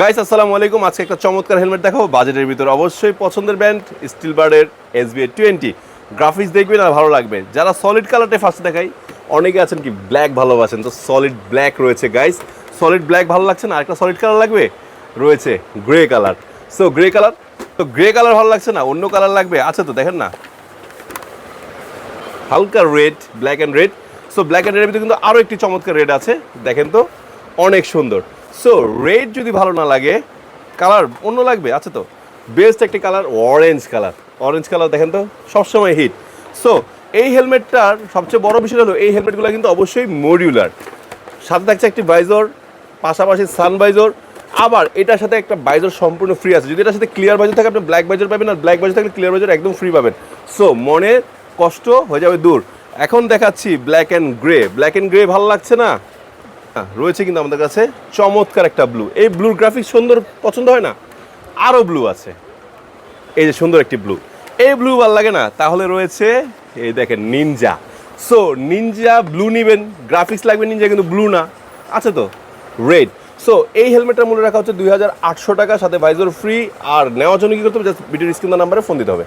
Guys আসসালামু আলাইকুম। আজকে একটা চমৎকার হেলমেট দেখাবো। বাজেটের ভিতরে অবশ্যই পছন্দের ব্র্যান্ড স্টিল বার্ডের এস বি টোয়েন্টি গ্রাফিক্স দেখবেন আর ভালো লাগবে। যারা সলিড কালারটা ফার্স্ট দেখাই, অনেকে আছেন কি ব্ল্যাক ভালোবাসেন। তো সলিড ব্ল্যাক রয়েছে গাইস সলিড ব্ল্যাক ভালো লাগছে না? আরেকটা সলিড কালার লাগবে? রয়েছে grey colour so grey colour তো গ্রে কালার ভালো লাগছে না? অন্য কালার লাগবে? আছে তো, দেখেন না? হালকা red black and red so black and রেডের ভিতরে কিন্তু আরও একটি চমৎকার রেড আছে। দেখেন তো? অনেক সুন্দর। সো রেড যদি ভালো না লাগে কালার অন্য লাগবে, আছে তো? বেস্ট একটি colour orange colour orange colour দেখেন তো, সবসময় হিট সো এই হেলমেটটার সবচেয়ে বড় বিষয় হলো, এই হেলমেটগুলো কিন্তু অবশ্যই মডিউলার সাথে থাকছে একটি বাইজর পাশাপাশি সান বাইজর আবার এটার সাথে একটা বাইজর সম্পূর্ণ ফ্রি আছে। যদি এটার সাথে ক্লিয়ার বাইজর থাকে, আপনি ব্ল্যাক বাইজর পাবেন, আর ব্ল্যাক বাইজর থাকলে ক্লিয়ার বাইজর একদম ফ্রি পাবেন। সো মনের কষ্ট হয়ে যাবে দূর। এখন দেখাচ্ছি black and grey black and grey ভালো লাগছে না? হ্যাঁ, রয়েছে কিন্তু আমাদের কাছে চমৎকার একটা ব্লু এই ব্লুর গ্রাফিক্স সুন্দর পছন্দ হয় না? আরও ব্লু আছে। এই যে সুন্দর একটি ব্লু এই ব্লু ভালো লাগে না? তাহলে রয়েছে এই দেখেন নিনজা সো নিনজা ব্লু নেবেন গ্রাফিক্স লাগবে নিনজা কিন্তু ব্লু না। আছে তো? রেড সো এই হেলমেটটার মূল্য রাখা হচ্ছে দুই হাজার আটশো টাকা সাথে ভাইজর ফ্রি আর নেওয়ার জন্য কী করতে হবে? জাস্ট ভিডিওর স্ক্রিন নাম্বারে ফোন দিতে হবে।